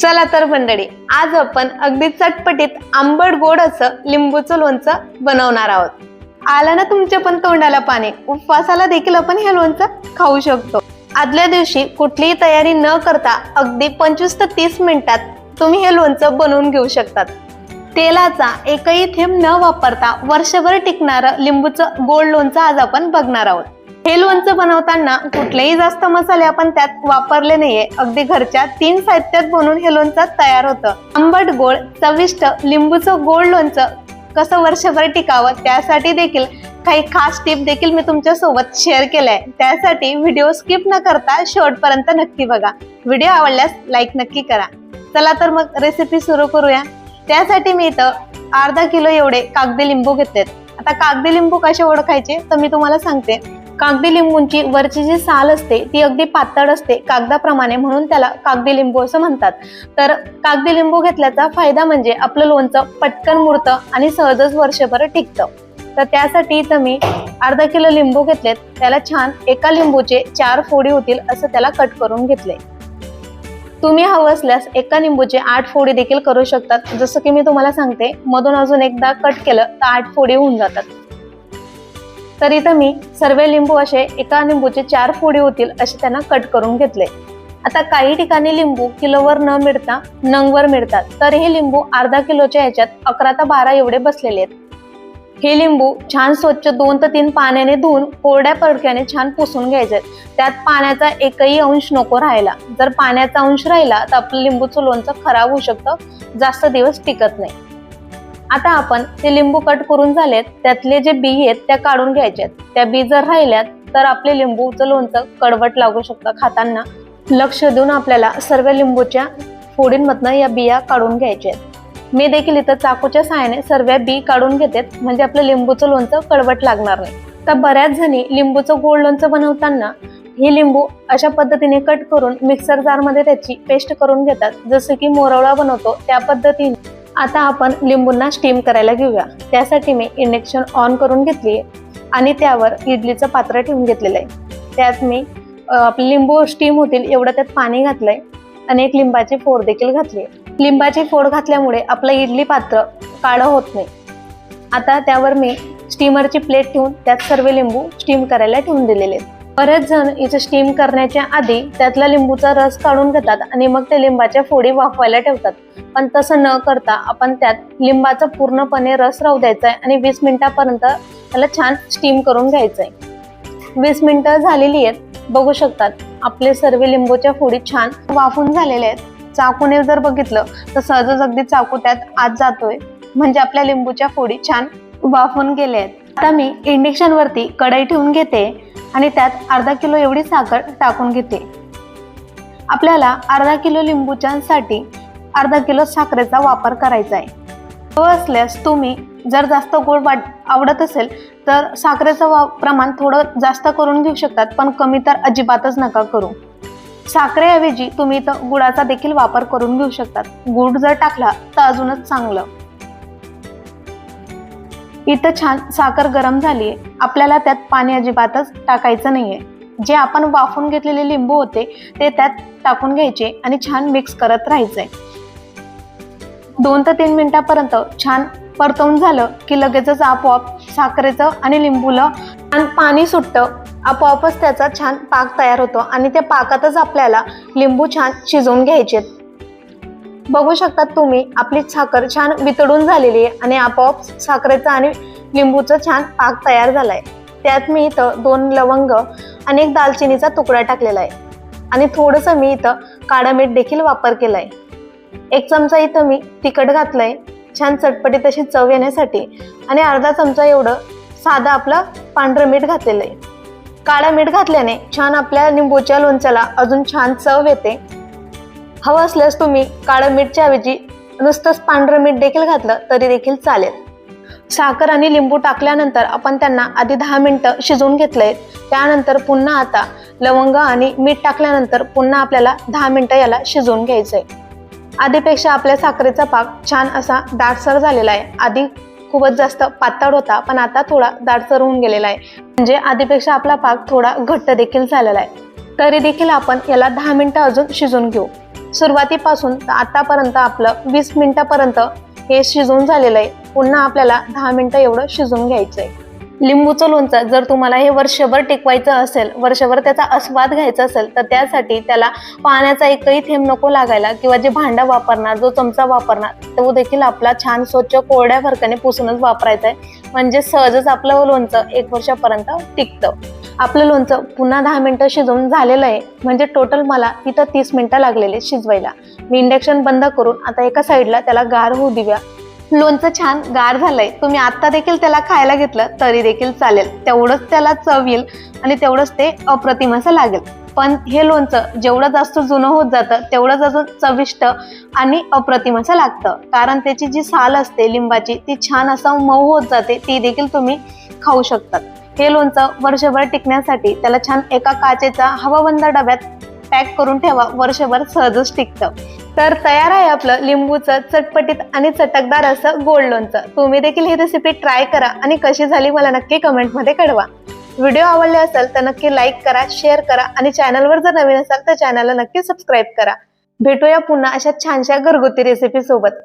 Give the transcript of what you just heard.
चला तर मंडळी आज आपण अगदी चटपटीत आंबट गोड असं लिंबूचं लोणचं बनवणार आहोत. आलं ना तुमच्या पण तोंडाला पाणी? उपवासाला देखील आपण हे लोणचं खाऊ शकतो. आदल्या दिवशी कुठलीही तयारी न करता अगदी पंचवीस ते तीस मिनिटात तुम्ही हे लोणचं बनवून घेऊ शकतात. तेलाचा एकही थेंब न वापरता वर्षभर टिकणारं लिंबूचं गोड लोणचं आज आपण बघणार आहोत. हे लोणचं बनवताना कुठलेही जास्त मसाले आपण त्यात वापरले नाहीये. अगदी घरच्या तीन साहित्यात बनवून हे लोणचं तयार होतं. आंबट गोड चविष्ट लिंबूचं गोड लोणचं कसं वर्षभर टिकावं त्यासाठी देखील काही खास टिप देखील मी तुमच्यासोबत शेअर केल्या. आहे त्यासाठी व्हिडिओ स्किप न करता शेवटपर्यंत नक्की बघा. व्हिडिओ आवडल्यास लाईक नक्की करा. चला तर मग रेसिपी सुरू करूया. त्यासाठी मी इथं अर्धा किलो एवढे कागदी लिंबू घेतलेत. आता कागदी लिंबू कसे ओळखायचे? तर मी तुम्हाला सांगते. कागदी लिंबूंची वरची जी साल असते ती अगदी पातळ असते कागदाप्रमाणे म्हणून त्याला कागदी लिंबू असं म्हणतात. तर कागदी लिंबू घेतल्याचा फायदा म्हणजे आपलं लोणचं पटकन मुरतं आणि सहजच वर्षभर टिकतं. तर त्यासाठी इथं मी अर्धा किलो लिंबू घेतलेत त्याला छान एका लिंबूचे चार फोडी होतील असं त्याला कट करून घेतले तुम्ही हवं असल्यास एका लिंबूचे आठ फोडी देखील करू शकतात. जसं की मी तुम्हाला सांगते मधून अजून एकदा कट केलं तर आठ फोडी होऊन जातात. तर इथं मी सर्व लिंबू असे एका लिंबूचे चार फोडी होतील असे त्यांना कट करून घेतले. आता काही ठिकाणी लिंबू किलोवर न मिळता नंगवर मिळतात. तर हे लिंबू अर्धा किलोच्या ह्याच्यात अकरा ते बारा एवढे बसलेले आहेत. हे लिंबू छान स्वच्छ दोन ते तीन पाण्याने धुवून कोरड्या पडक्याने छान पुसून घ्यायचे. त्यात पाण्याचा एकही अंश नको राहायला. जर पाण्याचा अंश राहिला तर आपलं लिंबूचं लोणचं खराब होऊ शकतं. जास्त दिवस टिकत नाही. आता आपण ते लिंबू कट करून झालेत त्यातले जे बी आहेत त्या काढून घ्यायचे त्या बी जर राहिल्यात तर आपले लिंबूचं लोणचं कडवट लागू शकतं खाताना. लक्ष देऊन आपल्याला सर्व लिंबूच्या फोडींमधनं या बिया काढून घ्यायच्या आहेत. मी देखील इथं चाकूच्या सहाय्याने सर्व बी काढून घेते म्हणजे आपलं लिंबूचं लोणचं कडवट लागणार नाही. तर बऱ्याच जणी लिंबूचं गोड लोणचं बनवताना हे लिंबू अशा पद्धतीने कट करून मिक्सर जारमध्ये त्याची पेस्ट करून घेतात. जसं की मोरवळा बनवतो त्या पद्धतीने. आता आपण लिंबूंना स्टीम करायला घेऊया. त्यासाठी मी इंडक्शन ऑन करून घेतली आणि त्यावर इडलीचं पात्र ठेवून घेतलेलं आहे. त्यात मी आपले लिंबू स्टीम होतील एवढं त्यात पाणी घातलंय आणि एक लिंबाची फोड देखील घातली. लिंबाची फोड घातल्यामुळे आपलं इडली पात्र काळं होत नाही. आता त्यावर मी स्टीमरची प्लेट ठेवून त्यात सर्व लिंबू स्टीम करायला ठेवून दिलेले आहेत. बरेच जण इथं स्टीम करण्याच्या आधी त्यातला लिंबूचा रस काढून घेतात आणि मग ते लिंबाच्या फोडी वाफवायला ठेवतात. पण तसं न करता आपण त्यात लिंबाचा पूर्णपणे रस राहू द्यायचा आहे आणि वीस मिनिटापर्यंत त्याला छान स्टीम करून घ्यायचं आहे वीस मिनिटं झालेली आहेत. बघू शकतात आपले सर्व लिंबूच्या फोडी छान वाफून झालेले आहेत. चाकूने जर बघितलं तर सहजच अगदी चाकू त्यात आत जातोय. म्हणजे आपल्या लिंबूच्या फोडी छान वाफून गेल्या आहेत. आता मी इंडिक्शनवरती कढई ठेवून घेते. आणि त्यात अर्धा किलो एवढी साखर टाकून घेते. आपल्याला अर्धा किलो लिंबूच्यासाठी अर्धा किलो साखरेचा वापर करायचा आहे. हवं असल्यास तुम्ही जर जास्त गोड वाट आवडत असेल तर साखरेचं वा प्रमाण थोडं जास्त करून घेऊ शकतात पण कमी तर अजिबातच नका करू. साखरेऐवजी तुम्ही इथं गुळाचा देखील वापर करून घेऊ शकतात. गुड जर टाकला तर अजूनच चांगलं. इथं छान साखर गरम झाली आपल्याला त्यात पाणी अजिबातच टाकायचं नाहीये. जे आपण वाफून घेतलेले लिंबू होते ते त्यात टाकून घ्यायचे आणि छान मिक्स करत राहायचंय. दोन ते तीन मिनिटापर्यंत छान परतवून झालं की लगेचच आपोआप साखरेचं आणि लिंबूला छान पाणी सुटतं. आपोआपच त्याचा छान पाक तयार होतो आणि त्या पाकातच आपल्याला लिंबू छान शिजवून घ्यायचे बघू शकतात तुम्ही आपली साखर छान वितळून झालेली आहे आणि आपोआप साखरेचा आणि लिंबूचा छान पाक तयार झालाय. त्यात मी इथं दोन लवंग आणि एक दालचिनीचा तुकडा टाकलेला आहे. आणि थोडंसं मी इथं काळा मीठ देखील वापर केलाय. एक चमचा इथं मी तिखट घातलंय छान चटपटी तशी चव येण्यासाठी. आणि अर्धा चमचा एवढं साधं आपलं पांढरं मीठ घातलेलं आहे. काळा मीठ घातल्याने छान आपल्या लिंबूच्या लोणच्याला अजून छान चव येते. हवं असल्यास तुम्ही काळं मीठच्या ऐवजी नुसतंच पांढरं मीठ देखील घातलं तरी देखील चालेल. साखर आणि लिंबू टाकल्यानंतर आपण त्यांना आधी दहा मिनटं शिजवून घेतलंय. त्यानंतर पुन्हा आता लवंग आणि मीठ टाकल्यानंतर पुन्हा आपल्याला दहा मिनटं याला शिजवून घ्यायचंय. आधीपेक्षा आपल्या साखरेचा पाक छान असा दाटसर झालेला आहे. आधी खूपच जास्त पातळ होता पण आता थोडा दाटसर होऊन गेलेला आहे. म्हणजे आधीपेक्षा आपला पाक थोडा घट्ट देखील झालेला आहे. तरी देखील आपण याला दहा मिनटं अजून शिजवून घेऊ. सुरुवातीपासून आतापर्यंत आपलं वीस मिनिटापर्यंत हे शिजवून झालेलं आहे. पुन्हा आपल्याला दहा मिनटं एवढं शिजवून घ्यायचं आहे लिंबूचं लोणचं जर तुम्हाला हे वर्षभर टिकवायचं असेल वर्षभर त्याचा आस्वाद घ्यायचा असेल तर त्यासाठी त्याला पाण्याचा एकही थेंब नको लागायला किंवा जे भांडा वापरणार जो चमचा वापरणार तो देखील आपला छान स्वच्छ कोरड्या फरकाने पुसूनच वापरायचा आहे म्हणजे सहजच आपलं लोणचं एक वर्षापर्यंत टिकतं. आपलं लोणचं पुन्हा दहा मिनटं शिजवून झालेलं आहे. म्हणजे टोटल मला तिथं तीस मिनटं लागलेले शिजवायला. मी इंडक्शन बंद करून आता एका साईडला त्याला गार होऊ देऊया. लोणचं छान गार झालंय. तुम्ही आत्ता देखील त्याला खायला घेतलं तरी देखील चालेल. तेवढंच त्याला चव येईल आणि तेवढंच ते अप्रतिम असं लागेल. पण हे लोणचं जेवढं जास्त जुनं होत जातं तेवढंच अजून चविष्ट आणि अप्रतिम असं लागतं. कारण त्याची जी साल असते लिंबाची ती छान असं मऊ होत जाते ती देखील तुम्ही खाऊ शकतात. हे लोणचं वर्षभर टिकण्यासाठी त्याला छान एका काचेचा हवाबंद डब्यात पॅक करून ठेवा वर्षभर सहजच टिकतं. तर तयार आहे आपलं लिंबूचं चटपटीत आणि चटकदार असं गोल्ड लोणचं. तुम्ही देखील ही रेसिपी ट्राय करा आणि कशी झाली मला नक्की कमेंटमध्ये कळवा. व्हिडिओ आवडले असेल तर नक्की लाईक करा शेअर करा आणि चॅनलवर जर नवीन असाल तर चॅनलला नक्की सबस्क्राईब करा. भेटूया पुन्हा अशा छानशा घरगुती रेसिपी सोबत.